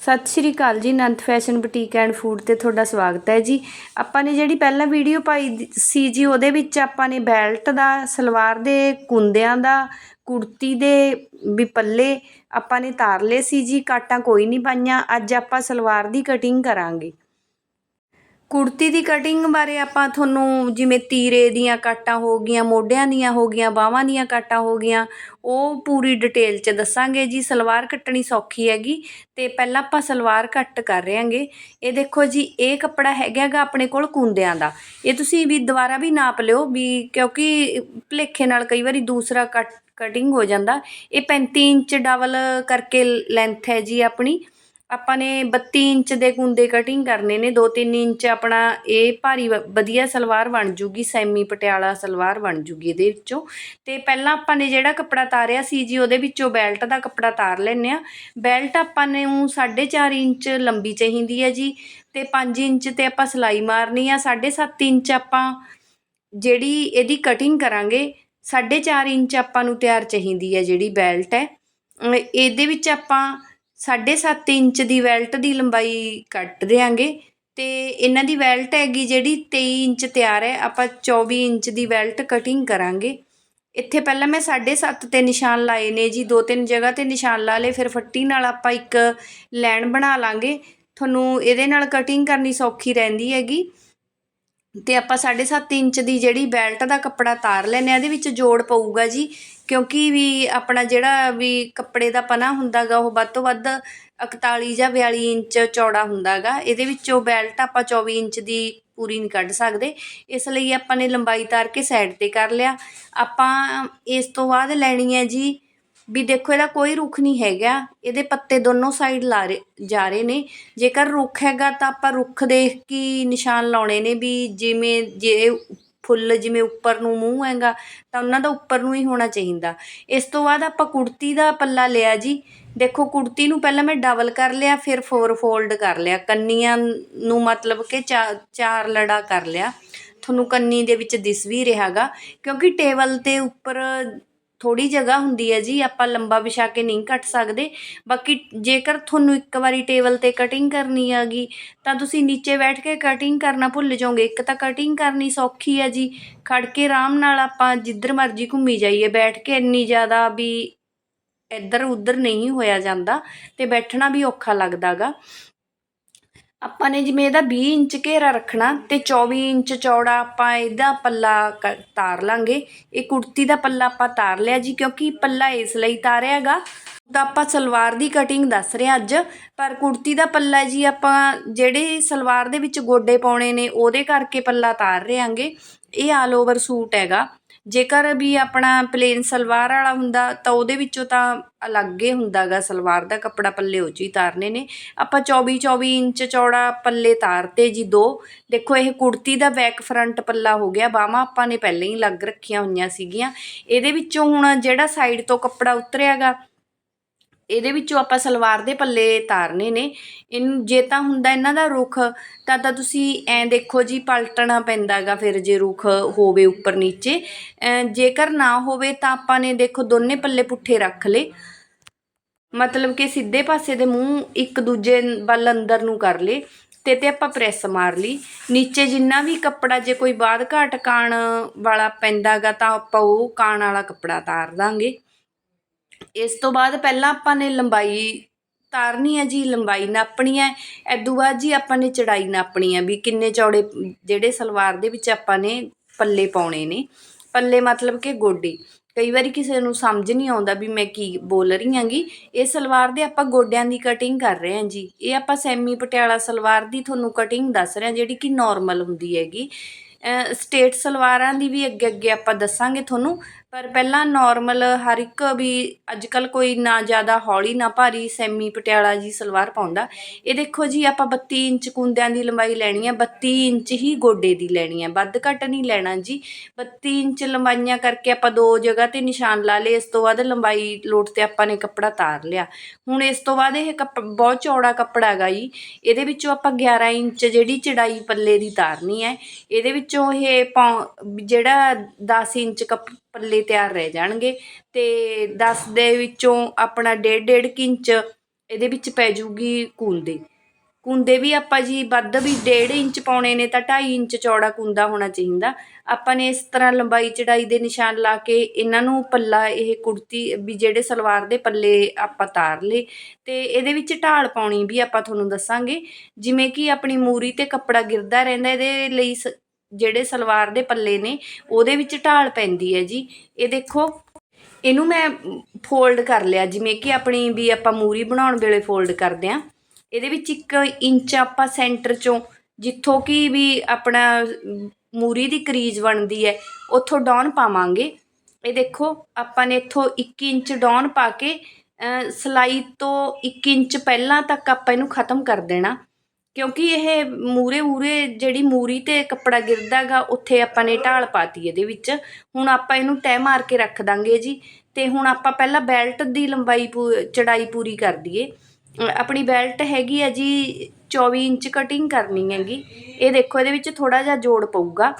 ਸਤਿ ਸ਼੍ਰੀ ਅਕਾਲ ਜੀ Nant fashion boutique and food ਤੇ ਤੁਹਾਡਾ ਸਵਾਗਤ ਹੈ ਜੀ। ਆਪਾਂ ਨੇ ਜਿਹੜੀ ਪਹਿਲਾਂ ਵੀਡੀਓ ਪਾਈ ਸੀ ਜੀ, ਉਹਦੇ ਵਿੱਚ ਆਪਾਂ ਨੇ ਬੈਲਟ ਦਾ, ਸਲਵਾਰ ਦੇ, ਕੁੰਦਿਆਂ ਦਾ, ਕੁੜਤੀ ਦੇ ਵੀ ਪੱਲੇ ਆਪਾਂ ਨੇ ਤਾਰ ਲਏ ਸੀ ਜੀ, ਕਾਟਾਂ ਕੋਈ ਨਹੀਂ ਪਾਈਆਂ। ਅੱਜ ਆਪਾਂ ਸਲਵਾਰ ਦੀ ਕਟਿੰਗ ਕਰਾਂਗੇ। ਕੁੜਤੀ ਦੀ ਕਟਿੰਗ ਬਾਰੇ ਆਪਾਂ ਤੁਹਾਨੂੰ ਜਿਵੇਂ ਤੀਰੇ ਦੀਆਂ ਕਾਟਾਂ ਹੋ ਗਈਆਂ, ਮੋਢਿਆਂ ਦੀਆਂ ਹੋ ਗਈਆਂ, ਬਾਹਾਂ ਦੀਆਂ ਕਾਟਾਂ ਹੋ ਗਈਆਂ, ਉਹ ਪੂਰੀ ਡਿਟੇਲ 'ਚ ਦੱਸਾਂਗੇ ਜੀ। ਸਲਵਾਰ ਕੱਟਣੀ ਸੌਖੀ ਹੈਗੀ ਤੇ ਪਹਿਲਾਂ ਆਪਾਂ ਸਲਵਾਰ ਕੱਟ ਕਰ ਰਹੇ ਹਾਂਗੇ ਇਹ ਦੇਖੋ ਜੀ, ਇਹ ਕੱਪੜਾ ਹੈਗਾਗਾ ਆਪਣੇ ਕੋਲ ਕੁੰਦਿਆਂ ਦਾ। ਇਹ ਤੁਸੀਂ ਵੀ ਦੁਬਾਰਾ ਵੀ ਨਾਪ ਲਿਓ ਵੀ ਕਿਉਂਕਿ ਭਲੇਖੇ ਨਾਲ ਕਈ ਵਾਰੀ ਦੂਸਰਾ ਕੱਟ ਕਟਿੰਗ ਹੋ ਜਾਂਦਾ। ਇਹ 35 ਇੰਚ ਡਬਲ ਕਰਕੇ ਲੈਂਥ ਹੈ ਜੀ ਆਪਣੀ। ਆਪਾਂ ਨੇ 32 ਇੰਚ ਦੇ ਕੁੰਦੇ ਕਟਿੰਗ ਕਰਨੇ ਨੇ 2-3 ਇੰਚ ਆਪਣਾ ਇਹ ਭਾਰੀ ਵ- ਵਧੀਆ ਸਲਵਾਰ ਬਣ ਜੂਗੀ, ਸੈਮੀ ਪਟਿਆਲਾ ਸਲਵਾਰ ਬਣ ਜੂਗੀ ਇਹਦੇ ਵਿੱਚੋਂ। ਤੇ ਪਹਿਲਾਂ ਆਪਾਂ ਨੇ ਜਿਹੜਾ ਕੱਪੜਾ ਤਾਰਿਆ ਸੀ ਜੀ, ਉਹਦੇ ਵਿੱਚੋਂ ਬੈਲਟ ਦਾ ਕੱਪੜਾ ਤਾਰ ਲੈਨੇ ਆ ਬੈਲਟ ਆਪਾਂ ਨੇ ਊਂ 4.5 ਇੰਚ ਲੰਬੀ ਚਾਹੀਦੀ ਹੈ ਜੀ, ਤੇ 5 ਇੰਚ ਤੇ ਆਪਾਂ ਸਲਾਈ ਮਾਰਨੀ ਆ। 7.5 ਇੰਚ ਆਪਾਂ ਜਿਹੜੀ ਇਹਦੀ ਕਟਿੰਗ ਕਰਾਂਗੇ 4.5 ਇੰਚ ਆਪਾਂ ਨੂੰ ਤਿਆਰ ਚਾਹੀਦੀ ਹੈ ਜਿਹੜੀ ਬੈਲਟ ਹੈ। ਇਹਦੇ ਵਿੱਚ ਆਪਾਂ 7.5 ਇੰਚ ਦੀ ਵੈਲਟ ਦੀ ਲੰਬਾਈ ਕੱਟ ਦਿਆਂਗੇ ਤੇ ਇਹਨਾਂ ਦੀ ਵੈਲਟ ਹੈਗੀ ਜਿਹੜੀ 23 ਇੰਚ ਤਿਆਰ ਹੈ, ਆਪਾਂ 24 ਇੰਚ ਦੀ ਵੈਲਟ ਕਟਿੰਗ ਕਰਾਂਗੇ। ਇੱਥੇ ਪਹਿਲਾਂ ਮੈਂ 7.5 ਤੇ ਨਿਸ਼ਾਨ ਲਾਏ ਨੇ ਜੀ, ਦੋ ਤਿੰਨ ਜਗ੍ਹਾ ਤੇ ਨਿਸ਼ਾਨ ਲਾ ਲਏ, ਫਿਰ ਫੱਟੀ ਨਾਲ ਆਪਾਂ ਇੱਕ ਲਾਈਨ ਬਣਾ ਲਾਂਗੇ। ਤੁਹਾਨੂੰ ਇਹਦੇ ਨਾਲ ਕਟਿੰਗ ਕਰਨੀ ਸੌਖੀ ਰਹਿੰਦੀ ਹੈਗੀ। ਤੇ ਆਪਾਂ 7.5 ਇੰਚ ਦੀ ਜਿਹੜੀ ਬੈਲਟ ਦਾ ਕੱਪੜਾ ਤਾਰ ਲੈਨੇ ਆ ਇਹਦੇ ਵਿੱਚ ਜੋੜ ਪਊਗਾ ਜੀ। ਕਿਉਂਕਿ ਵੀ ਆਪਣਾ ਜਿਹੜਾ ਵੀ ਕੱਪੜੇ ਦਾ ਪਨਾ ਹੁੰਦਾ ਗਾ ਉਹ ਵੱਧ ਤੋਂ ਵੱਧ 41 ਜਾਂ 42 ਇੰਚ ਚੌੜਾ ਹੁੰਦਾ ਗਾ ਇਹਦੇ ਵਿੱਚੋਂ ਬੈਲਟ ਆਪਾਂ 24 ਇੰਚ ਦੀ ਪੂਰੀ ਨਹੀਂ ਕੱਢ ਸਕਦੇ। ਇਸ ਲਈ ਆਪਾਂ ਨੇ ਲੰਬਾਈ ਤਾਰ ਕੇ ਸਾਈਡ ਤੇ ਕਰ ਲਿਆ। ਆਪਾਂ ਇਸ ਤੋਂ ਬਾਅਦ ਲੈਣੀ ਹੈ ਜੀ ਵੀ ਦੇਖੋ ਇਹਦਾ ਕੋਈ ਰੁੱਖ ਨਹੀਂ ਹੈਗਾ। ਇਹਦੇ ਪੱਤੇ ਦੋਨੋਂ ਸਾਈਡ ਲਾ ਰਹੇ ਜਾ ਰਹੇ ਨੇ। ਜੇਕਰ ਰੁੱਖ ਹੈਗਾ ਤਾਂ ਆਪਾਂ ਰੁੱਖ ਦੇਖ ਕੇ ਨਿਸ਼ਾਨ ਲਾਉਣੇ ਨੇ ਵੀ ਜਿਵੇਂ ਜੇ ਫੁੱਲ ਜਿਵੇਂ ਉੱਪਰ ਨੂੰ ਮੂੰਹ ਹੈਗਾ, ਤਾਂ ਉਹਨਾਂ ਦਾ ਉੱਪਰ ਨੂੰ ਹੀ ਹੋਣਾ ਚਾਹੀਦਾ। ਇਸ ਤੋਂ ਬਾਅਦ ਆਪਾਂ ਕੁੜਤੀ ਦਾ ਪੱਲਾ ਲਿਆ ਜੀ। ਦੇਖੋ, ਕੁੜਤੀ ਨੂੰ ਪਹਿਲਾਂ ਮੈਂ ਡਬਲ ਕਰ ਲਿਆ, ਫਿਰ ਫੋਰ ਫੋਲਡ ਕਰ ਲਿਆ। ਕੰਨੀਆਂ ਨੂੰ ਮਤਲਬ ਕਿ ਚਾ- ਚਾਰ ਲੜਾ ਕਰ ਲਿਆ। ਤੁਹਾਨੂੰ ਕੰਨੀ ਦੇ ਵਿੱਚ ਦਿਸ ਵੀ ਰਿਹਾਗਾ ਕਿਉਂਕਿ ਟੇਬਲ ਤੇ ਉੱਪਰ ਥੋੜੀ ਜਗ੍ਹਾ ਹੁੰਦੀ ਹੈ ਜੀ, ਆਪਾਂ ਲੰਬਾ ਵਿਛਾ ਕੇ ਨਹੀਂ ਕੱਟ ਸਕਦੇ। ਬਾਕੀ ਜੇਕਰ ਤੁਹਾਨੂੰ ਇੱਕ ਵਾਰੀ ਟੇਬਲ ਤੇ ਕਟਿੰਗ ਕਰਨੀ ਹੈਗੀ, ਤਾਂ ਤੁਸੀਂ ਨੀਚੇ ਬੈਠ ਕੇ ਕਟਿੰਗ ਕਰਨਾ ਭੁੱਲ ਜਾਓਗੇ। ਇੱਕ ਤਾਂ ਕਟਿੰਗ ਕਰਨੀ ਸੌਖੀ ਹੈ ਜੀ, ਖੜ ਕੇ ਆਰਾਮ ਨਾਲ ਆਪਾਂ ਜਿੱਧਰ ਮਰਜ਼ੀ ਘੁੰਮੀ ਜਾਈਏ। ਬੈਠ ਕੇ ਇੰਨੀ ਜ਼ਿਆਦਾ ਵੀ ਇੱਧਰ ਉੱਧਰ ਨਹੀਂ ਹੋਇਆ ਜਾਂਦਾ ਤੇ ਬੈਠਣਾ ਵੀ ਔਖਾ ਲੱਗਦਾਗਾ ਆਪਾਂ ਨੇ ਜਿਵੇਂ ਇਹਦਾ ਵੀਹ ਇੰਚ ਘੇਰਾ ਰੱਖਣਾ ਅਤੇ ਚੌਵੀ ਇੰਚ ਚੌੜਾ ਆਪਾਂ ਇਹਦਾ ਪੱਲਾ ਕ- ਤਾਰ ਲਾਂਗੇ। ਇਹ ਕੁੜਤੀ ਦਾ ਪੱਲਾ ਆਪਾਂ ਤਾਰ ਲਿਆ ਜੀ ਕਿਉਂਕਿ ਪੱਲਾ ਇਸ ਲਈ ਤਾਰਿਆ ਹੈਗਾ। ਤਾਂ ਆਪਾਂ ਸਲਵਾਰ ਦੀ ਕਟਿੰਗ ਦੱਸ ਰਹੇ ਹਾਂ ਅੱਜ। ਪਰ ਕੁੜਤੀ ਦਾ ਪੱਲਾ ਜੀ ਆਪਾਂ ਜਿਹੜੇ ਸਲਵਾਰ ਦੇ ਵਿੱਚ ਗੋਡੇ ਪਾਉਣੇ ਨੇ ਉਹਦੇ ਕਰਕੇ ਪੱਲਾ ਤਾਰ ਰਹੇ ਆਂਗੇ ਇਹ ਆਲ ਓਵਰ ਸੂਟ ਹੈਗਾ। ਜੇਕਰ ਵੀ ਆਪਣਾ ਪਲੇਨ ਸਲਵਾਰ ਵਾਲਾ ਹੁੰਦਾ, ਤਾਂ ਉਹਦੇ ਵਿੱਚੋਂ ਤਾਂ ਅਲੱਗ ਹੀ ਹੁੰਦਾਗਾ ਸਲਵਾਰ ਦਾ ਕੱਪੜਾ ਪੱਲੇ ਉਹ 'ਚ ਹੀ ਤਾਰਨੇ ਨੇ। ਆਪਾਂ 24 24 ਇੰਚ ਚੌੜਾ ਪੱਲੇ ਤਾਰਤੇ ਜੀ ਦੋ। ਦੇਖੋ, ਇਹ ਕੁੜਤੀ ਦਾ ਬੈਕ ਫਰੰਟ ਪੱਲਾ ਹੋ ਗਿਆ। ਬਾਹਾਂ ਆਪਾਂ ਨੇ ਪਹਿਲਾਂ ਹੀ ਅਲੱਗ ਰੱਖੀਆਂ ਹੋਈਆਂ ਸੀਗੀਆਂ। ਇਹਦੇ ਵਿੱਚੋਂ ਹੁਣ ਜਿਹੜਾ ਸਾਈਡ ਤੋਂ ਕੱਪੜਾ ਉਤਰਿਆਗਾ ਇਹਦੇ ਵਿੱਚੋਂ ਆਪਾਂ ਸਲਵਾਰ ਦੇ ਪੱਲੇ ਤਾਰਨੇ ਨੇ। ਇਹਨੂੰ ਜੇ ਤਾਂ ਹੁੰਦਾ ਇਹਨਾਂ ਦਾ ਰੁੱਖ, ਤਾਂ ਤਾਂ ਤੁਸੀਂ ਐਂ ਦੇਖੋ ਜੀ ਪਲਟਣਾ ਪੈਂਦਾਗਾ ਫਿਰ ਜੇ ਰੁੱਖ ਹੋਵੇ ਉੱਪਰ ਨੀਚੇ। ਜੇਕਰ ਨਾ ਹੋਵੇ ਤਾਂ ਆਪਾਂ ਨੇ ਦੇਖੋ ਦੋਨੇ ਪੱਲੇ ਪੁੱਠੇ ਰੱਖ ਲਏ। ਮਤਲਬ ਕਿ ਸਿੱਧੇ ਪਾਸੇ ਦੇ ਮੂੰਹ ਇੱਕ ਦੂਜੇ ਵੱਲ ਅੰਦਰ ਨੂੰ ਕਰ ਲਏ ਤੇ ਤੇ ਆਪਾਂ ਪ੍ਰੈਸ ਮਾਰ ਲਈ। ਨੀਚੇ ਜਿੰਨਾ ਵੀ ਕੱਪੜਾ ਜੇ ਕੋਈ ਬਾਦ ਘਾਟ ਕਾਣ ਵਾਲਾ ਪੈਂਦਾਗਾ ਤਾਂ ਆਪਾਂ ਉਹ ਕਾਣ ਵਾਲਾ ਕੱਪੜਾ ਤਾਰ ਦਾਂਗੇ। ਇਸ ਤੋਂ ਬਾਅਦ ਪਹਿਲਾਂ ਆਪਾਂ ਨੇ ਲੰਬਾਈ ਤਾਰਨੀ ਹੈ ਜੀ, ਲੰਬਾਈ ਨਾਪਣੀ ਹੈ। ਐਦੂ ਬਾਅਦ ਜੀ ਆਪਾਂ ਨੇ ਚੜਾਈ ਨਾਪਣੀ ਹੈ ਵੀ ਕਿੰਨੇ ਚੌੜੇ ਜਿਹੜੇ ਸਲਵਾਰ ਦੇ ਵਿੱਚ ਆਪਾਂ ਨੇ ਪੱਲੇ ਪਾਉਣੇ ਨੇ। ਪੱਲੇ ਮਤਲਬ ਕਿ ਗੋਡੇ। ਕਈ ਵਾਰੀ ਕਿਸੇ ਨੂੰ ਸਮਝ ਨਹੀਂ ਆਉਂਦਾ ਵੀ ਮੈਂ ਕੀ ਬੋਲ ਰਹੀ ਹਾਂਗੀ। ਇਹ ਸਲਵਾਰ ਦੇ ਆਪਾਂ ਗੋਡਿਆਂ ਦੀ ਕਟਿੰਗ ਕਰ ਰਹੇ ਹਾਂ ਜੀ। ਇਹ ਆਪਾਂ ਸੈਮੀ ਪਟਿਆਲਾ ਸਲਵਾਰ ਦੀ ਤੁਹਾਨੂੰ ਕਟਿੰਗ ਦੱਸ ਰਹੇ ਹਾਂ, ਜਿਹੜੀ ਕਿ ਨਾਰਮਲ ਹੁੰਦੀ ਹੈਗੀ। ਸਟੇਟ ਸਲਵਾਰਾਂ ਦੀ ਵੀ ਅੱਗੇ ਅੱਗੇ ਆਪਾਂ ਦੱਸਾਂਗੇ ਤੁਹਾਨੂੰ। ਪਰ ਪਹਿਲਾਂ ਨੋਰਮਲ ਹਰ ਇੱਕ ਵੀ ਅੱਜ ਕੱਲ ਕੋਈ ਨਾ ਜ਼ਿਆਦਾ ਹੌਲੀ ਨਾ ਭਾਰੀ ਸੈਮੀ ਪਟਿਆਲਾ ਜੀ ਸਲਵਾਰ ਪਾਉਂਦਾ। ਇਹ ਦੇਖੋ ਜੀ, ਆਪਾਂ 32 ਇੰਚ ਕੁੰਦਿਆਂ ਦੀ ਲੰਬਾਈ ਲੈਣੀ ਹੈ 32 ਇੰਚ ਹੀ ਗੋਡੇ ਦੀ ਲੈਣੀ ਹੈ ਵੱਧ ਘੱਟ ਨਹੀਂ ਲੈਣਾ ਜੀ। 32 ਇੰਚ ਲੰਬਾਈਆਂ ਕਰਕੇ ਆਪਾਂ ਦੋ ਜਗ੍ਹਾ ਤੇ ਨਿਸ਼ਾਨ ਲਾ ਲਏ, ਇਸ ਤੋਂ ਬਾਅਦ ਲੰਬਾਈ ਲੋਟ ਤੇ ਆਪਾਂ ਨੇ ਕੱਪੜਾ ਤਾਰ ਲਿਆ। ਹੁਣ ਇਸ ਤੋਂ ਬਾਅਦ ਇਹ ਕੱਪ, ਬਹੁਤ ਚੌੜਾ ਕੱਪੜਾ ਹੈਗਾ ਜੀ। ਇਹਦੇ ਵਿੱਚੋਂ ਆਪਾਂ 11 ਇੰਚ ਜਿਹੜੀ ਚੜਾਈ ਪੱਲੇ ਦੀ ਤਾਰਨੀ ਹੈ, ਇਹਦੇ ਵਿੱਚੋਂ ਇਹ ਪੌ- ਜਿਹੜਾ 10 ਇੰਚ ਕੱਪ ਪੱਲੇ ਤਿਆਰ ਰਹਿ ਜਾਣਗੇ। ਤੇ 10 ਦੇ ਵਿੱਚੋਂ ਆਪਣਾ 1.5 1.5 ਇੰਚ ਇਹਦੇ ਵਿੱਚ ਪੈ ਜੂਗੀ ਕੁੰਦੇ। ਕੁੰਦੇ ਵੀ ਆਪਾਂ ਜੀ ਵੱਧ ਵੀ 1.5 ਇੰਚ ਪਾਉਣੇ ਨੇ ਤਾਂ 2.5 ਇੰਚ ਚੌੜਾ ਕੁੰਦਾ ਹੋਣਾ ਚਾਹੀਦਾ। ਆਪਾਂ ਨੇ ਇਸ ਤਰ੍ਹਾਂ ਲੰਬਾਈ ਚੜਾਈ ਦੇ ਨਿਸ਼ਾਨ ਲਾ ਕੇ ਇਹਨਾਂ ਨੂੰ ਪੱਲਾ ਇਹ ਕੁੜਤੀ ਵੀ ਜਿਹੜੇ ਸਲਵਾਰ ਦੇ ਪੱਲੇ ਆਪਾਂ ਤਾਰ ਲਏ। ਤੇ ਇਹਦੇ ਵਿੱਚ ਢਾਲ ਪਾਉਣੀ ਵੀ ਆਪਾਂ ਤੁਹਾਨੂੰ ਦੱਸਾਂਗੇ। ਜਿਵੇਂ ਕਿ ਆਪਣੀ ਮੂਰੀ ਤੇ ਕੱਪੜਾ ਗਿਰਦਾ ਰਹਿੰਦਾ, ਇਹਦੇ ਲਈ ਸ- ਜਿਹੜੇ ਸਲਵਾਰ ਦੇ ਪੱਲੇ ਨੇ ਉਹਦੇ ਵਿੱਚ ਢਾਲ ਪੈਂਦੀ ਹੈ ਜੀ। ਇਹ ਦੇਖੋ ਇਹਨੂੰ ਮੈਂ ਫੋਲਡ ਕਰ ਲਿਆ ਜਿਵੇਂ ਕਿ ਆਪਣੀ ਵੀ ਆਪਾਂ ਮੂਰੀ ਬਣਾਉਣ ਵੇਲੇ ਫੋਲਡ ਕਰਦੇ ਆ ਇਹਦੇ ਵਿੱਚ 1 ਇੰਚ ਆਪਾਂ ਸੈਂਟਰ ਚੋਂ ਜਿੱਥੋਂ ਕਿ ਵੀ ਆਪਣਾ ਮੂਰੀ ਦੀ ਕਰੀਜ਼ ਬਣਦੀ ਹੈ ਉੱਥੋਂ ਡਾਊਨ ਪਾਵਾਂਗੇ। ਇਹ ਦੇਖੋ ਆਪਾਂ ਨੇ ਇੱਥੋਂ 1 ਇੰਚ ਡਾਊਨ ਪਾ ਕੇ ਅ, ਸਲਾਈ ਤੋਂ 1 ਇੰਚ ਪਹਿਲਾਂ ਤੱਕ ਆਪਾਂ ਇਹਨੂੰ ਖਤਮ ਕਰ ਦੇਣਾ। ਕਿਉਂਕਿ ਇਹ ਮੂਰੇ ਮੂਰੇ ਜਿਹੜੀ ਮੂਰੀ ਤੇ ਕੱਪੜਾ ਗਿਰਦਾ ਗਾ ਉੱਥੇ ਆਪਾਂ ਨੇ ਢਾਲ ਪਾਤੀ ਇਹਦੇ ਵਿੱਚ। ਹੁਣ ਆਪਾਂ ਇਹਨੂੰ ਤੈਅ ਮਾਰ ਕੇ ਰੱਖ ਦਾਂਗੇ ਜੀ। ਤੇ ਹੁਣ ਆਪਾਂ ਪਹਿਲਾਂ ਬੈਲਟ ਦੀ ਲੰਬਾਈ ਪੂ- ਚੜਾਈ ਪੂਰੀ ਕਰ ਦਈਏ। ਆਪਣੀ ਬੈਲਟ ਹੈਗੀ ਹੈ ਜੀ 24 ਇੰਚ ਕਟਿੰਗ ਕਰਨੀ ਹੈਗੀ। ਇਹ ਦੇਖੋ, ਇਹਦੇ ਵਿੱਚ ਥੋੜਾ ਜਿਹਾ ਜੋੜ ਪਊਗਾ।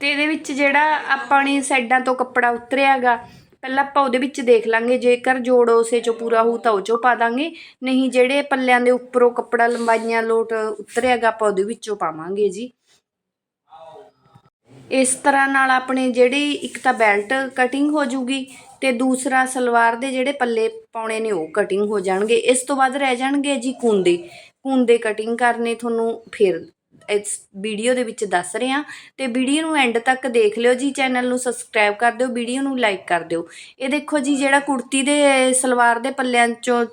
ਤੇ ਇਹਦੇ ਵਿੱਚ ਜਿਹੜਾ ਆਪਾਂ ਨੇ ਸਾਈਡਾਂ ਤੋਂ ਕੱਪੜਾ ਉਤਰਿਆਗਾ ਪਹਿਲਾਂ ਆਪਾਂ ਉਹਦੇ ਵਿੱਚ ਦੇਖ ਲਾਂਗੇ, ਜੇਕਰ ਜੋੜ ਉਸੇ ਚੋਂ ਪੂਰਾ ਹੋਊ ਤਾਂ ਉਹ ਚੋਂ ਪਾ ਦਾਂਗੇ। ਨਹੀਂ ਜਿਹੜੇ ਪੱਲਿਆਂ ਦੇ ਉੱਪਰੋਂ ਕੱਪੜਾ ਲੰਬਾਈਆਂ ਲੋਟ ਉਤਰਿਆਗਾ, ਆਪਾਂ ਉਹਦੇ ਵਿੱਚੋਂ ਪਾਵਾਂਗੇ ਜੀ। ਇਸ ਤਰ੍ਹਾਂ ਨਾਲ ਆਪਣੇ ਜਿਹੜੀ ਇੱਕ ਤਾਂ ਬੈਲਟ ਕਟਿੰਗ ਹੋ ਜੂਗੀ ਤੇ ਦੂਸਰਾ ਸਲਵਾਰ ਦੇ ਜਿਹੜੇ ਪੱਲੇ ਪਾਉਣੇ ਨੇ ਉਹ ਕਟਿੰਗ ਹੋ ਜਾਣਗੇ। ਇਸ ਤੋਂ ਬਾਅਦ ਰਹਿ ਜਾਣਗੇ ਜੀ ਕੁੰਦੇ। ਕੁੰਦੇ ਕਟਿੰਗ ਕਰਨੇ ਤੁਹਾਨੂੰ ਫਿਰ ਇਸ ਵੀਡੀਓ ਦੇ ਵਿੱਚ ਦੱਸ ਰਹੇ ਹਾਂ ਤੇ ਵੀਡੀਓ ਨੂੰ ਐਂਡ ਤੱਕ ਦੇਖ ਲਿਓ ਜੀ ਚੈਨਲ ਨੂੰ ਸਬਸਕ੍ਰਾਈਬ ਕਰ ਦਿਓ, ਵੀਡੀਓ ਨੂੰ ਲਾਈਕ ਕਰ ਦਿਓ। ਇਹ ਦੇਖੋ ਜੀ, ਜਿਹੜਾ ਕੁੜਤੀ ਦੇ ਸਲਵਾਰ ਦੇ ਪੱਲਿਆਂ ਚੋਂ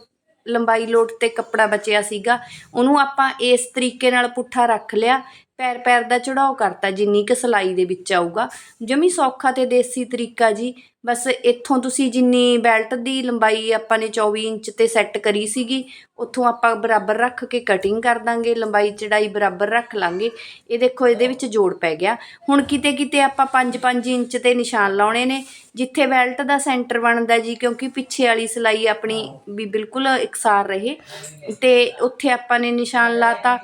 ਲੰਬਾਈ ਲੋਟ ਤੇ ਕੱਪੜਾ ਬਚਿਆ ਸੀਗਾ, ਉਹਨੂੰ ਆਪਾਂ ਇਸ ਤਰੀਕੇ ਨਾਲ ਪੁੱਠਾ ਰੱਖ ਲਿਆ ਪੈਰ ਪੈਰ ਦਾ ਚੜਾਓ ਕਰਤਾ ਜਿੰਨੀ ਕੁ ਸਲਾਈ ਦੇ ਵਿੱਚ ਆਊਗਾ। ਜਮੀ ਸੌਖਾ ਤੇ ਦੇਸੀ ਤਰੀਕਾ ਜੀ। ਬਸ ਇੱਥੋਂ ਤੁਸੀਂ ਜਿੰਨੀ ਬੈਲਟ ਦੀ ਲੰਬਾਈ ਆਪਾਂ ਨੇ 24 ਇੰਚ ਤੇ ਸੈੱਟ ਕਰੀ ਸੀਗੀ, ਉੱਥੋਂ ਆਪਾਂ ਬਰਾਬਰ ਰੱਖ ਕੇ ਕਟਿੰਗ ਕਰ ਦਾਂਗੇ, ਲੰਬਾਈ ਚੜਾਈ ਬਰਾਬਰ ਰੱਖ ਲਾਂਗੇ। ਇਹ ਦੇਖੋ, ਇਹਦੇ ਵਿੱਚ ਜੋੜ ਪੈ ਗਿਆ। ਹੁਣ ਕਿਤੇ ਕਿਤੇ ਆਪਾਂ 5-5 ਇੰਚ ਤੇ ਨਿਸ਼ਾਨ ਲਾਉਣੇ ਨੇ, ਜਿੱਥੇ ਬੈਲਟ ਦਾ ਸੈਂਟਰ ਬਣਦਾ ਜੀ, ਕਿਉਂਕਿ ਪਿੱਛੇ ਵਾਲੀ ਸਲਾਈ ਆਪਣੀ ਵੀ ਬਿਲਕੁਲ ਇਕਸਾਰ ਰਹੇ। ਤੇ ਉੱਥੇ ਆਪਾਂ ਨੇ ਨਿਸ਼ਾਨ ਲਾਤਾ।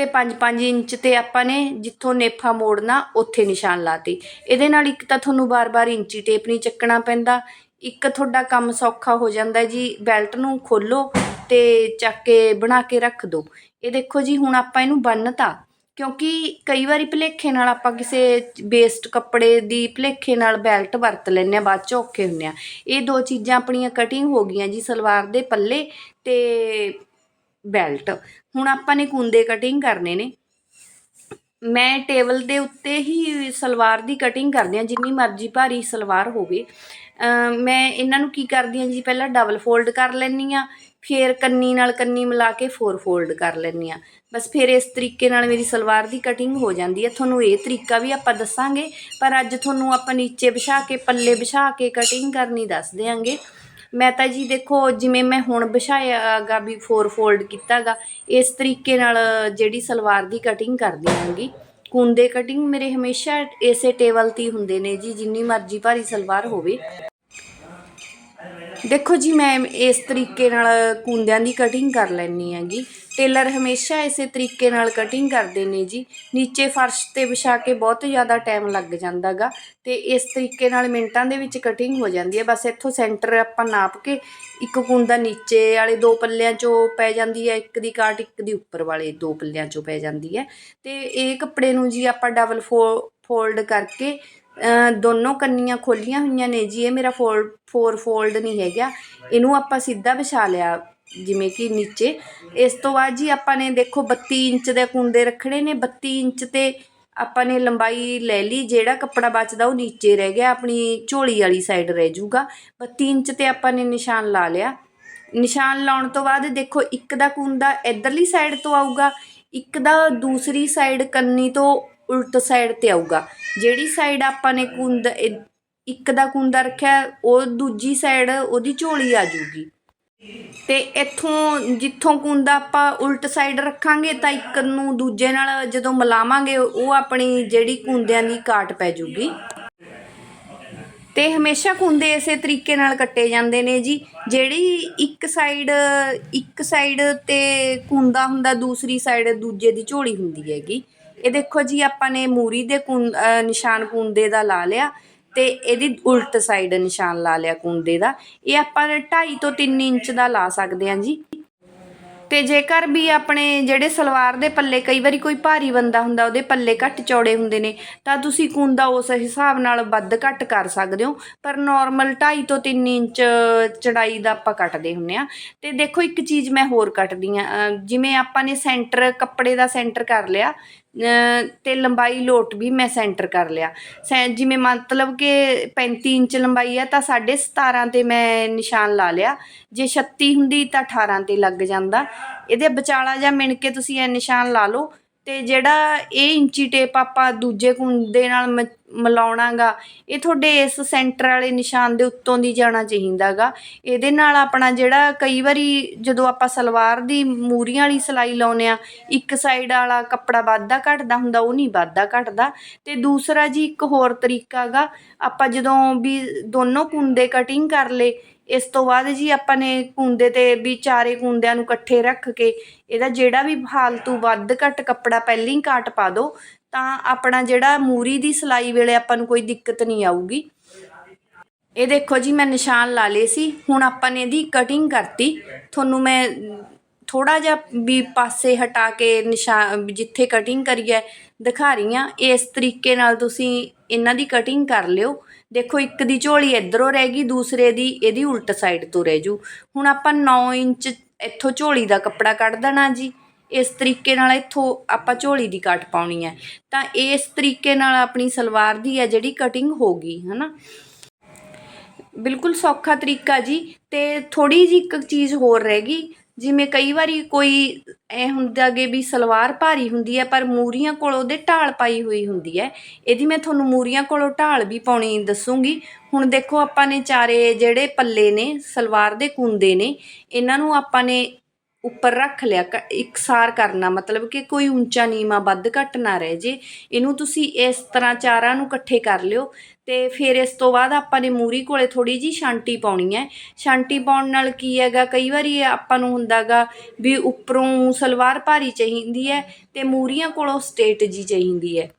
ਤੇ 5-5 ਇੰਚ ਤੇ ਆਪਾਂ ਨੇ ਜਿੱਥੋਂ ਨੇਫਾ ਮੋੜਨਾ, ਉੱਥੇ ਨਿਸ਼ਾਨ ਲਾਤੇ। ਇਹਦੇ ਨਾਲ ਇੱਕ ਤਾਂ ਤੁਹਾਨੂੰ ਬਾਰ-ਬਾਰ ਇੰਚੀ ਟੇਪ ਨਹੀਂ ਚੱਕਣਾ ਪੈਂਦਾ। ਇੱਕ ਤੁਹਾਡਾ ਕੰਮ ਸੌਖਾ ਹੋ ਜਾਂਦਾ ਜੀ, ਬੈਲਟ ਨੂੰ ਖੋਲੋ ਤੇ ਚੱਕ ਕੇ ਬਣਾ ਕੇ ਰੱਖ ਦਿਓ ਇਹ ਦੇਖੋ ਜੀ, ਹੁਣ ਆਪਾਂ ਇਹਨੂੰ ਬੰਨਤਾ। ਕਿਉਂਕਿ ਕਈ ਵਾਰੀ ਭਲੇਖੇ ਨਾਲ ਆਪਾਂ ਕਿਸੇ ਵੇਸਟ ਕੱਪੜੇ ਦੀ ਭਲੇਖੇ ਨਾਲ ਬੈਲਟ ਵਰਤ ਲੈਂਦੇ ਆ ਬਾਅਦ ਚ ਔਖੇ ਹੁੰਦੇ ਆ ਇਹ ਦੋ ਚੀਜ਼ਾਂ ਆਪਣੀਆਂ ਕਟਿੰਗ ਹੋ ਗਈਆਂ ਜੀ, ਸਲਵਾਰ ਦੇ ਪੱਲੇ ਤੇ ਬੈਲਟ। ਹੁਣ ਆਪਾਂ ਨੇ ਕੁੰਦੇ ਕਟਿੰਗ ਕਰਨੇ ਨੇ। ਮੈਂ ਟੇਬਲ ਦੇ ਉੱਤੇ ਹੀ ਸਲਵਾਰ ਦੀ ਕਟਿੰਗ ਕਰਦੀ ਹਾਂ, ਜਿੰਨੀ ਮਰਜ਼ੀ ਭਾਰੀ ਸਲਵਾਰ ਹੋਵੇ। ਮੈਂ ਇਹਨਾਂ ਨੂੰ ਕੀ ਕਰਦੀ ਹਾਂ ਜੀ, ਪਹਿਲਾਂ ਡਬਲ ਫੋਲਡ ਕਰ ਲੈਂਦੀ ਹਾਂ, ਫਿਰ ਕੰਨੀ ਨਾਲ ਕੰਨੀ ਮਿਲਾ ਕੇ ਫੋਰ ਫੋਲਡ ਕਰ ਲੈਂਦੀ ਹਾਂ। ਬਸ ਫਿਰ ਇਸ ਤਰੀਕੇ ਨਾਲ ਮੇਰੀ ਸਲਵਾਰ ਦੀ ਕਟਿੰਗ ਹੋ ਜਾਂਦੀ ਹੈ। ਤੁਹਾਨੂੰ ਇਹ ਤਰੀਕਾ ਵੀ ਆਪਾਂ ਦੱਸਾਂਗੇ, ਪਰ ਅੱਜ ਤੁਹਾਨੂੰ ਆਪਾਂ ਨੀਚੇ ਵਿਛਾ ਕੇ, ਪੱਲੇ ਵਿਛਾ ਕੇ ਕਟਿੰਗ ਕਰਨੀ ਦੱਸ ਦਿਆਂਗੇ। ਮੈਂ ਤਾਂ ਜੀ ਦੇਖੋ, ਜਿਵੇਂ ਮੈਂ ਹੁਣ ਵਿਛਾਇਆਗਾ ਵੀ ਫੋਰ ਫੋਲਡ ਕੀਤਾਗਾ, ਇਸ ਤਰੀਕੇ ਨਾਲ ਜਿਹੜੀ ਸਲਵਾਰ ਦੀ ਕਟਿੰਗ ਕਰਦੀ ਹਾਂਗੀ। ਕੁੰਦੇ ਕਟਿੰਗ ਮੇਰੇ ਹਮੇਸ਼ਾ ਇਸੇ ਟੇਬਲ ਤੇ ਹੀ ਹੁੰਦੇ ਨੇ ਜੀ, ਜਿੰਨੀ ਮਰਜ਼ੀ ਭਾਰੀ ਸਲਵਾਰ ਹੋਵੇ। ਦੇਖੋ ਜੀ, ਮੈਂ ਇਸ ਤਰੀਕੇ ਨਾਲ ਕੁੰਦਿਆਂ ਦੀ ਕਟਿੰਗ ਕਰ ਲੈਣੀ ਹੈਗੀ। ਟੇਲਰ ਹਮੇਸ਼ਾ ਇਸੇ ਤਰੀਕੇ ਨਾਲ ਕਟਿੰਗ ਕਰਦੇ ਨੇ ਜੀ। ਨੀਚੇ ਫਰਸ਼ ਤੇ ਵਿਛਾ ਕੇ ਬਹੁਤ ਜ਼ਿਆਦਾ ਟਾਈਮ ਲੱਗ ਜਾਂਦਾਗਾ ਤੇ ਇਸ ਤਰੀਕੇ ਨਾਲ ਮਿੰਟਾਂ ਦੇ ਵਿੱਚ ਕਟਿੰਗ ਹੋ ਜਾਂਦੀ ਹੈ। ਬਸ ਇੱਥੋਂ ਸੈਂਟਰ ਆਪਾਂ ਨਾਪ ਕੇ ਇੱਕ ਕੁੰਦਾ ਨੀਚੇ ਵਾਲੇ ਦੋ ਪੱਲਿਆਂ 'ਚੋਂ ਪੈ ਜਾਂਦੀ ਹੈ, ਇੱਕ ਦੀ ਕਾਟ, ਇੱਕ ਦੀ ਉੱਪਰ ਵਾਲੇ ਦੋ ਪੱਲਿਆਂ 'ਚੋਂ ਪੈ ਜਾਂਦੀ ਹੈ। ਤੇ ਇਹ ਕੱਪੜੇ ਨੂੰ ਜੀ ਆਪਾਂ ਡਬਲ ਫੋਲਡ ਕਰਕੇ ਦੋਨੋਂ ਕੰਨੀਆਂ ਖੋਲੀਆਂ ਹੋਈਆਂ ਨੇ ਜੀ, ਇਹ ਮੇਰਾ ਫੋਲ ਫੋਰ ਫੋਲਡ ਨਹੀਂ ਹੈਗਾ। ਇਹਨੂੰ ਆਪਾਂ ਸਿੱਧਾ ਵਿਛਾ ਲਿਆ, ਜਿਵੇਂ ਕਿ ਨੀਚੇ। ਇਸ ਤੋਂ ਬਾਅਦ ਜੀ ਆਪਾਂ ਨੇ ਦੇਖੋ 32 ਇੰਚ ਦੇ ਕੁੰਡੇ ਰੱਖਣੇ ਨੇ 32 ਇੰਚ ਤੇ ਆਪਾਂ ਨੇ ਲੰਬਾਈ ਲੈ ਲਈ, ਜਿਹੜਾ ਕੱਪੜਾ ਬਚਦਾ ਉਹ ਨੀਚੇ ਰਹਿ ਗਿਆ, ਆਪਣੀ ਝੋਲੀ ਵਾਲੀ ਸਾਈਡ ਰਹਿ ਜਾਊਗਾ। 32 ਇੰਚ ਤੇ ਆਪਾਂ ਨੇ ਨਿਸ਼ਾਨ ਲਾ ਲਿਆ। ਨਿਸ਼ਾਨ ਲਾਉਣ ਤੋਂ ਬਾਅਦ ਦੇਖੋ ਇੱਕ ਦਾ ਕੁੰਦਾ ਇਧਰਲੀ ਸਾਈਡ ਤੋਂ ਆਊਗਾ, ਇੱਕ ਦਾ ਦੂਸਰੀ ਸਾਈਡ ਕੰਨੀ ਤੋਂ ਉਲਟ ਸਾਈਡ ਤੇ ਆਊਗਾ। ਜਿਹੜੀ ਸਾਈਡ ਆਪਾਂ ਨੇ ਕੁੰਦ ਇੱਕ ਦਾ ਕੁੰਦਾ ਰੱਖਿਆ, ਉਹ ਦੂਜੀ ਸਾਈਡ ਉਹਦੀ ਝੋਲੀ ਆ ਜੂਗੀ ਤੇ ਇੱਥੋਂ ਜਿੱਥੋਂ ਕੁੰਦਾ ਆਪਾਂ ਉਲਟ ਸਾਈਡ ਰੱਖਾਂਗੇ, ਤਾਂ ਇੱਕ ਨੂੰ ਦੂਜੇ ਨਾਲ ਜਦੋਂ ਮਿਲਾਵਾਂਗੇ, ਉਹ ਆਪਣੀ ਜਿਹੜੀ ਕੁੰਦਿਆਂ ਦੀ ਕਾਟ ਪੈ ਜੂਗੀ ਤੇ ਹਮੇਸ਼ਾ ਕੁੰਦੇ ਇਸੇ ਤਰੀਕੇ ਨਾਲ ਕੱਟੇ ਜਾਂਦੇ ਨੇ ਜੀ। ਜਿਹੜੀ ਇੱਕ ਸਾਈਡ ਇੱਕ ਸਾਈਡ ਤੇ ਕੁੰਦਾ ਹੁੰਦਾ, ਦੂਸਰੀ ਸਾਈਡ ਦੂਜੇ ਦੀ ਝੋਲੀ ਹੁੰਦੀ ਹੈਗੀ। ਇਹ ਦੇਖੋ ਜੀ, ਆਪਾਂ ਨੇ ਮੂਰੀ ਦੇ ਕੁੰ ਨਿਸ਼ਾਨ ਕੁੰਦੇ ਦਾ ਲਾ ਲਿਆ ਤੇ ਇਹਦੀ ਉਲਟ ਸਾਈਡ ਨਿਸ਼ਾਨ ਲਾ ਲਿਆ ਕੁੰਦੇ ਦਾ। ਇਹ ਆਪਾਂ 2.5 ਤੋਂ 3 ਇੰਚ ਦਾ ਲਾ ਸਕਦੇ ਹਾਂ ਜੀ। ਤੇ ਜੇਕਰ ਵੀ ਆਪਣੇ ਜਿਹੜੇ ਸਲਵਾਰ ਦੇ ਪੱਲੇ ਕਈ ਵਾਰੀ ਕੋਈ ਭਾਰੀ ਬੰਦਾ ਹੁੰਦਾ, ਉਹਦੇ ਪੱਲੇ ਘੱਟ ਚੌੜੇ ਹੁੰਦੇ ਨੇ, ਤਾਂ ਤੁਸੀਂ ਕੁੰਦਾ ਉਸ ਹਿਸਾਬ ਨਾਲ ਵੱਧ ਘੱਟ ਕਰ ਸਕਦੇ ਹੋ। ਪਰ ਨਾਰਮਲ 2.5 ਤੋਂ 3 ਇੰਚ ਚੜਾਈ ਦਾ ਆਪਾਂ ਕੱਟਦੇ ਹੁੰਨੇ ਆ ਤੇ ਦੇਖੋ ਇੱਕ ਚੀਜ਼ ਮੈਂ ਹੋਰ ਕੱਟਦੀ ਆ ਜਿਵੇਂ ਆਪਾਂ ਨੇ ਸੈਂਟਰ ਕੱਪੜੇ ਦਾ ਸੈਂਟਰ ਕਰ ਲਿਆ ਅ, ਤੇ ਲੰਬਾਈ ਲੋਟ ਵੀ ਮੈਂ ਸੈਂਟਰ ਕਰ ਲਿਆ। ਸੈ ਜਿਵੇਂ ਮਤਲਬ ਕਿ 35 ਇੰਚ ਲੰਬਾਈ ਹੈ ਤਾਂ 17.5 ਤੇ ਮੈਂ ਨਿਸ਼ਾਨ ਲਾ ਲਿਆ। ਜੇ 36 ਹੁੰਦੀ ਤਾਂ 18 ਤੇ ਲੱਗ ਜਾਂਦਾ। ਇਹਦੇ ਵਿਚਾਲਾ ਜਾਂ ਮਿਣ ਕੇ ਤੁਸੀਂ ਇਹ ਨਿਸ਼ਾਨ ਲਾ ਲਓ। ਅਤੇ ਜਿਹੜਾ ਇਹ ਇੰਚੀ ਟੇਪ ਆਪਾਂ ਦੂਜੇ ਕੁੰਡੇ ਨਾਲ ਮ- ਮਿਲਾਉਣਾ ਗਾ ਇਹ ਤੁਹਾਡੇ ਇਸ ਸੈਂਟਰ ਵਾਲੇ ਨਿਸ਼ਾਨ ਦੇ ਉੱਤੋਂ ਦੀ ਜਾਣਾ ਚਾਹੀਦਾ ਗਾ ਇਹਦੇ ਨਾਲ ਆਪਣਾ ਜਿਹੜਾ ਕਈ ਵਾਰੀ ਜਦੋਂ ਆਪਾਂ ਸਲਵਾਰ ਦੀ ਮੂਰੀਆਂ ਵਾਲੀ ਸਿਲਾਈ ਲਾਉਂਦੇ ਹਾਂ, ਇੱਕ ਸਾਈਡ ਵਾਲਾ ਕੱਪੜਾ ਵੱਧਦਾ ਘਟਦਾ ਹੁੰਦਾ, ਉਹ ਨਹੀਂ ਵੱਧਦਾ ਘਟਦਾ। ਅਤੇ ਦੂਸਰਾ ਜੀ ਇੱਕ ਹੋਰ ਤਰੀਕਾ ਗਾ ਆਪਾਂ ਜਦੋਂ ਵੀ ਦੋਨੋਂ ਕੁੰਡੇ ਕਟਿੰਗ ਕਰ ਲਏ ਇਸ ਤੋਂ ਬਾਅਦ ਜੀ ਆਪਾਂ ਨੇ ਕੁੰਦੇ ਤੇ ਵੀ ਚਾਰੇ ਕੁੰਦਿਆਂ ਨੂੰ ਇਕੱਠੇ ਰੱਖ ਕੇ ਇਹਦਾ ਜਿਹੜਾ ਵੀ ਫਾਲਤੂ ਵੱਧ ਘੱਟ ਕੱਪੜਾ ਪਹਿਲਾਂ ਹੀ ਕਾਟ ਪਾ ਦਿਓ ਤਾਂ ਆਪਣਾ ਜਿਹੜਾ ਮੂਰੀ ਦੀ ਸਿਲਾਈ ਵੇਲੇ ਆਪਾਂ ਨੂੰ ਕੋਈ ਦਿੱਕਤ ਨਹੀਂ ਆਊਗੀ। ਇਹ ਦੇਖੋ ਜੀ, ਮੈਂ ਨਿਸ਼ਾਨ ਲਾ ਲਏ ਸੀ। ਹੁਣ ਆਪਾਂ ਨੇ ਇਹਦੀ ਕਟਿੰਗ ਕਰਤੀ। ਤੁਹਾਨੂੰ ਮੈਂ ਥੋੜਾ ਜਿਹਾ ਵੀ ਪਾਸੇ ਹਟਾ ਕੇ ਨਿਸ਼ਾਨ ਜਿੱਥੇ ਕਟਿੰਗ ਕਰੀ ਹੈ, ਦਿਖਾ ਰਹੀ ਹਾਂ। ਇਸ ਤਰੀਕੇ ਨਾਲ ਤੁਸੀਂ ਇਹਨਾਂ ਦੀ ਕਟਿੰਗ ਕਰ ਲਿਓ। ਦੇਖੋ, ਇੱਕ ਦੀ ਝੋਲੀ ਇਧਰੋਂ ਰਹਿ ਗਈ, ਦੂਸਰੇ ਦੀ ਇਹਦੀ ਉਲਟ ਸਾਈਡ ਤੋਂ ਰਹਿ ਜੂ। ਹੁਣ ਆਪਾਂ 9 ਇੰਚ ਇੱਥੋਂ ਝੋਲੀ ਦਾ ਕੱਪੜਾ ਕੱਢ ਦੇਣਾ ਜੀ। ਇਸ ਤਰੀਕੇ ਨਾਲ ਇੱਥੋਂ ਆਪਾਂ ਝੋਲੀ ਦੀ ਕੱਟ ਪਾਉਣੀ ਹੈ। ਤਾਂ ਇਸ ਤਰੀਕੇ ਨਾਲ ਆਪਣੀ ਸਲਵਾਰ ਦੀ ਹੈ ਜਿਹੜੀ ਕਟਿੰਗ ਹੋ ਗਈ, ਹਨਾ? ਬਿਲਕੁਲ ਸੌਖਾ ਤਰੀਕਾ ਜੀ। ਤੇ ਥੋੜੀ ਜਿਹੀ ਇੱਕ ਚੀਜ਼ ਹੋਰ ਰਹਿ ਗਈ ਜਿਵੇਂ ਕਈ ਵਾਰੀ ਕੋਈ ਐ ਹੁੰਦਾ ਗੇ ਵੀ ਸਲਵਾਰ ਭਾਰੀ ਹੁੰਦੀ ਹੈ, ਪਰ ਮੂਰੀਆਂ ਕੋਲ ਉਹਦੇ ਢਾਲ ਪਾਈ ਹੋਈ ਹੁੰਦੀ ਹੈ। ਇਹਦੀ ਮੈਂ ਤੁਹਾਨੂੰ ਮੂਰੀਆਂ ਕੋਲੋਂ ਢਾਲ ਵੀ ਪਾਉਣੀ ਦੱਸੂਗੀ। ਹੁਣ ਦੇਖੋ ਆਪਾਂ ਨੇ ਚਾਰੇ ਜਿਹੜੇ ਪੱਲੇ ਨੇ, ਸਲਵਾਰ ਦੇ ਕੁੰਦੇ ਨੇ, ਇਹਨਾਂ ਨੂੰ ਆਪਾਂ ਨੇ ਉੱਪਰ ਰੱਖ ਲਿਆ, ਕ- ਇਕਸਾਰ ਕਰਨਾ। ਮਤਲਬ ਕਿ ਕੋਈ ਉੱਚਾ ਨੀਵਾਂ ਵੱਧ ਘੱਟ ਨਾ ਰਹਿ ਜੇ। ਇਹਨੂੰ ਤੁਸੀਂ ਇਸ ਤਰ੍ਹਾਂ ਚਾਰਾਂ ਨੂੰ ਇਕੱਠੇ ਕਰ ਲਿਓ ਤੇ ਫਿਰ ਇਸ ਤੋਂ ਬਾਅਦ ਆਪਾਂ ਨੇ ਮੂਰੀ ਕੋਲੇ ਥੋੜੀ ਜੀ ਸ਼ਾਂਟੀ ਪਾਉਣੀ ਹੈ। ਸ਼ਾਂਟੀ ਪਾਉਣ ਨਾਲ ਕੀ ਹੈਗਾ, ਕਈ ਵਾਰੀ ਆਪਾਂ ਨੂੰ ਹੁੰਦਾਗਾ ਵੀ ਉੱਪਰੋਂ ਸਲਵਾਰ ਭਾਰੀ ਚਾਹੀਦੀ ਹੈ ਤੇ ਮੂਰੀਆਂ ਕੋਲੋਂ ਸਟੇਟ ਜੀ ਚਾਹੀਦੀ ਹੈ।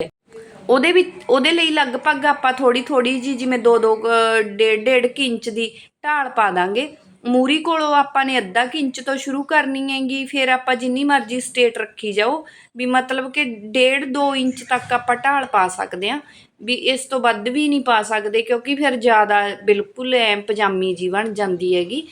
ਉਹਦੇ ਵਿੱਚ, ਉਹਦੇ ਲਈ ਲਗਭਗ ਆਪਾਂ ਥੋੜੀ ਥੋੜੀ ਜੀ ਜਿਵੇਂ 2 2 ਡੇਢ ਡੇਢ ਕੁ ਇੰਚ ਦੀ ਢਾਲ ਪਾ ਦਾਂਗੇ। ਮੂਰੀ ਕੋਲੋਂ ਆਪਾਂ ਨੇ ਅੱਧਾ ਕੁ ਇੰਚ ਤੋਂ ਸ਼ੁਰੂ ਕਰਨੀ ਹੈਗੀ, ਫਿਰ ਆਪਾਂ ਜਿੰਨੀ ਮਰਜ਼ੀ ਸਟੇਟ ਰੱਖੀ ਜਾਓ, ਵੀ ਮਤਲਬ ਕਿ ਡੇਢ 2 ਇੰਚ ਤੱਕ ਆਪਾਂ ਢਾਲ ਪਾ ਸਕਦੇ ਆ ਵੀ ਇਸ ਤੋਂ ਵੱਧ ਵੀ ਨਹੀਂ ਪਾ ਸਕਦੇ, ਕਿਉਂਕਿ ਫਿਰ ਜ਼ਿਆਦਾ ਬਿਲਕੁਲ ਐ ਪਜਾਮੀ ਜੀ ਬਣ ਜਾਂਦੀ ਹੈਗੀ।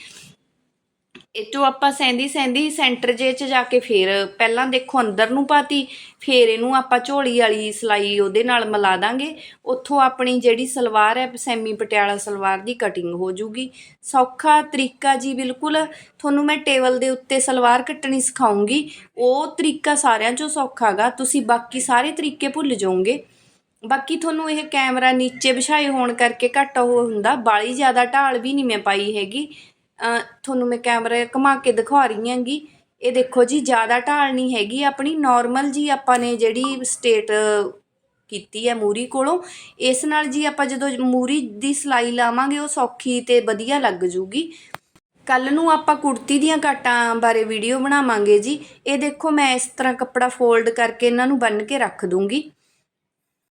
ਇਹ ਤੋਂ ਆਪਾਂ ਸੈਂਦੀ ਸੈਂਦੀ ਸੈਂਟਰ ਜੇ ਚ ਜਾ ਕੇ ਫੇਰ ਪਹਿਲਾਂ ਦੇਖੋ ਅੰਦਰ ਨੂੰ ਪਾਤੀ, ਫੇਰ ਇਹਨੂੰ ਆਪਾਂ ਝੋਲੀ ਵਾਲੀ ਸਲਾਈ ਉਹਦੇ ਨਾਲ ਮਿਲਾ ਦਾਂਗੇ। ਉੱਥੋਂ ਆਪਣੀ ਜਿਹੜੀ ਸਲਵਾਰ ਹੈ, ਸੈਮੀ ਪਟਿਆਲਾ ਸਲਵਾਰ ਦੀ ਕਟਿੰਗ ਹੋ ਜੂਗੀ। ਸੌਖਾ ਤਰੀਕਾ ਜੀ ਬਿਲਕੁਲ, ਤੁਹਾਨੂੰ ਮੈਂ ਟੇਬਲ ਦੇ ਉੱਤੇ ਸਲਵਾਰ ਕੱਟਣੀ ਸਿਖਾਉਂਗੀ। ਉਹ ਤਰੀਕਾ ਸਾਰਿਆਂ ਚੋਂ ਸੌਖਾ ਗਾ, ਤੁਸੀਂ ਬਾਕੀ ਸਾਰੇ ਤਰੀਕੇ ਭੁੱਲ ਜਾਓਗੇ। ਬਾਕੀ ਤੁਹਾਨੂੰ ਇਹ ਕੈਮਰਾ ਨੀਚੇ ਵਿਛਾਏ ਹੋਣ ਕਰਕੇ ਘੱਟ ਉਹ ਹੁੰਦਾ, ਬਾਲੀ ਜ਼ਿਆਦਾ ਢਾਲ ਵੀ ਨਹੀਂ ਮੈਂ ਪਾਈ ਹੈਗੀ। ਤੁਹਾਨੂੰ ਮੈਂ ਕੈਮਰਾ ਘੁਮਾ ਕੇ ਦਿਖਾ ਰਹੀ ਹਾਂਗੀ। ਇਹ ਦੇਖੋ ਜੀ, ਜ਼ਿਆਦਾ ਢਾਲ ਨਹੀਂ ਹੈਗੀ, ਆਪਣੀ ਨੋਰਮਲ ਜੀ ਆਪਾਂ ਨੇ ਜਿਹੜੀ ਸਟੇਟ ਕੀਤੀ ਹੈ ਮੂਰੀ ਕੋਲੋਂ, ਇਸ ਨਾਲ ਜੀ ਆਪਾਂ ਜਦੋਂ ਮੂਰੀ ਦੀ ਸਿਲਾਈ ਲਾਵਾਂਗੇ, ਉਹ ਸੌਖੀ ਤੇ ਵਧੀਆ ਲੱਗ ਜੂਗੀ। ਕੱਲ ਨੂੰ ਆਪਾਂ ਕੁੜਤੀ ਦੀਆਂ ਕਾਟਾਂ ਬਾਰੇ ਵੀਡੀਓ ਬਣਾਵਾਂਗੇ ਜੀ। ਇਹ ਦੇਖੋ, ਮੈਂ ਇਸ ਤਰ੍ਹਾਂ ਕੱਪੜਾ ਫੋਲਡ ਕਰਕੇ ਇਹਨਾਂ ਨੂੰ ਬੰਨ ਕੇ ਰੱਖ ਦੂੰਗੀ।